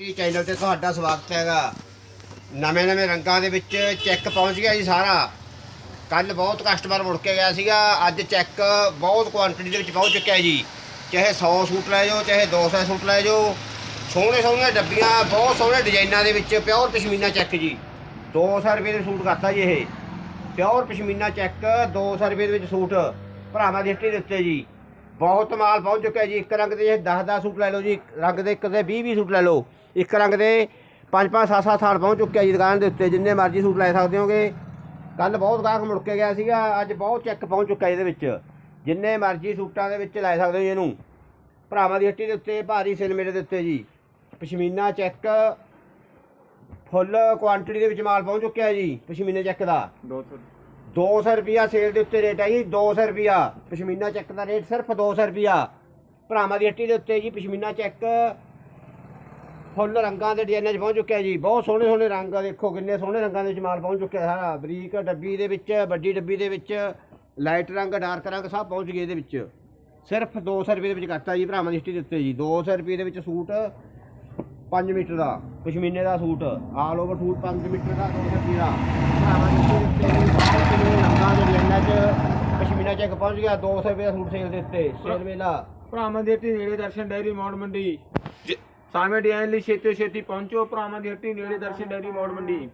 T channel ਤੇ ਤੁਹਾਡਾ ਸਵਾਗਤ ਹੈਗਾ। ਨਵੇਂ ਨਵੇਂ ਰੰਗਾਂ ਦੇ ਵਿੱਚ ਚੈੱਕ ਪਹੁੰਚ ਗਿਆ ਜੀ ਸਾਰਾ। ਕੱਲ ਬਹੁਤ ਕਸਟਮਰ ਮੁੜ ਕੇ ਗਿਆ ਸੀਗਾ। ਅੱਜ ਚੈੱਕ ਬਹੁਤ ਕੁਆਂਟੀਟੀ ਦੇ ਵਿੱਚ ਪਹੁੰਚ ਚੁੱਕਿਆ ਜੀ। ਚਾਹੇ 100 ਸੂਟ ਲੈ ਜਾਓ, ਚਾਹੇ 200 ਸੂਟ ਲੈ ਜਾਓ। ਸੋਹਣੇ ਸੋਹਣੀਆਂ ਡੱਬੀਆਂ, ਬਹੁਤ ਸੋਹਣੇ ਡਿਜ਼ਾਈਨਾਂ ਦੇ ਵਿੱਚ ਪਿਓਰ ਪਸ਼ਮੀਨਾ ਚੈੱਕ ਜੀ। 200 ਰੁਪਏ ਦੇ ਸੂਟ ਕਰਤਾ ਜੀ ਇਹ। ਪਿਓਰ ਪਸ਼ਮੀਨਾ ਚੈੱਕ 200 ਰੁਪਏ ਦੇ ਵਿੱਚ ਸੂਟ। ਭਰਾਵਾਂ ਦੀ ਹੱਟੀ ਦੇ ਉੱਤੇ ਜੀ। ਬਹੁਤ ਮਾਲ ਪਹੁੰਚ ਚੁੱਕਿਆ ਜੀ, ਇੱਕ ਰੰਗ ਦੇ ਜੇ 10 10 ਸੂਟ ਲੈ ਲਓ ਜੀ, ਇੱਕ ਰੰਗ ਦੇ ਇੱਕ ਦੇ 20 20 ਸੂਟ ਲੈ ਲਓ, ਇੱਕ ਰੰਗ ਦੇ 5 5 7 7 ਸਾਲ ਪਹੁੰਚ ਚੁੱਕਿਆ ਜੀ ਦੁਕਾਨ ਦੇ ਉੱਤੇ, ਜਿੰਨੇ ਮਰਜ਼ੀ ਸੂਟ ਲੈ ਸਕਦੇ ਹੋਗੇ। ਕੱਲ ਬਹੁਤ ਗਾਹਕ ਮੁੜ ਕੇ ਗਿਆ ਸੀਗਾ, ਅੱਜ ਬਹੁਤ ਚੈੱਕ ਪਹੁੰਚ ਚੁੱਕਾ ਇਹਦੇ ਵਿੱਚ। ਜਿੰਨੇ ਮਰਜ਼ੀ ਸੂਟਾਂ ਦੇ ਵਿੱਚ ਲੈ ਸਕਦੇ ਹੋ ਜੀ ਇਹਨੂੰ। ਭਰਾਵਾਂ ਦੀ ਹੱਟੀ ਦੇ ਉੱਤੇ, ਭਾਰੀ ਸਿਲ ਮੇਰੇ ਦੇ ਉੱਤੇ ਜੀ। ਪਸ਼ਮੀਨਾ ਚੈੱਕ ਫੁੱਲ ਕੁਆਂਟੀਟੀ ਦੇ ਵਿੱਚ ਮਾਲ ਪਹੁੰਚ ਚੁੱਕਿਆ ਜੀ, ਪਸ਼ਮੀਨੇ ਚੈੱਕ ਦਾ। 200 200 ਰੁਪਿਆ ਸੇਲ ਦੇ ਉੱਤੇ ਰੇਟ ਹੈ ਜੀ 200 ਰੁਪਿਆ ਪਸ਼ਮੀਨਾ ਚੈੱਕ ਦਾ ਰੇਟ ਸਿਰਫ 200 ਰੁਪਿਆ ਭਰਾਵਾਂ ਦੀ ਹੱਟੀ ਦੇ ਉੱਤੇ ਜੀ, ਪਸ਼ਮੀਨਾ ਚੈੱਕ ਫੁੱਲ ਰੰਗਾਂ ਦੇ ਡਿਜ਼ਾਈਨਾਂ 'ਚ ਪਹੁੰਚ ਚੁੱਕਿਆ ਜੀ। ਬਹੁਤ ਸੋਹਣੇ ਸੋਹਣੇ ਰੰਗ ਦੇਖੋ ਕਿੰਨੇ ਸੋਹਣੇ ਰੰਗਾਂ ਦੇ ਵਿੱਚ ਮਾਲ ਪਹੁੰਚ ਚੁੱਕਿਆ ਸਾਰਾ। ਬਰੀਕ ਡੱਬੀ ਦੇ ਵਿੱਚ, ਵੱਡੀ ਡੱਬੀ ਦੇ ਵਿੱਚ ਲਾਈਟ ਰੰਗ ਡਾਰਕ ਰੰਗ ਸਭ ਪਹੁੰਚ ਗਏ ਇਹਦੇ ਵਿੱਚ। ਸਿਰਫ 200 ਰੁਪਏ ਦੇ ਵਿੱਚ ਕਰਤਾ ਜੀ ਭਰਾਵਾਂ ਦੀ ਹੱਟੀ ਦੇ ਉੱਤੇ ਜੀ। 200 ਰੁਪਏ ਦੇ ਵਿੱਚ ਸੂਟ 5 ਮੀਟਰ ਦਾ, ਪਸ਼ਮੀਨੇ ਦਾ suit. All over suit 5 metre ਦਾ 200 ਰੁਪਏ ਦਾ ਹੱਟੀ ਦੇ ਉੱਤੇ ਬਹੁਤ ਸੋਹਣੇ ਰੰਗਾਂ ਦੇ ਡਿਜ਼ਾਈਨਾਂ 'ਚ ਪਸ਼ਮੀਨਾ ਚੈੱਕ ਪਹੁੰਚ ਗਿਆ 200 ਰੁਪਏ ਦਾ ਸੂਟ ਸੇਲ ਦੇ ਉੱਤੇ ਸੇਲ ਮੇਲਾ ਭਰਾਵਾਂ ਦੀ ਹੱਟੀ ਨੇੜੇ ਦਰਸ਼ਨ ਡੈਰੀ ਮੌੜ ਮੰਡੀ। ਸਾਵੇਂ ਡਿਜ਼ਾਈਨ ਲਈ ਛੇਤੀ ਛੇਤੀ ਪਹੁੰਚੋ ਭਰਾਵਾਂ ਦੀ ਹੱਟੀ ਨੇੜੇ ਦਰਸ਼ਨ ਡੈਰੀ ਮੌੜ ਮੰਡੀ।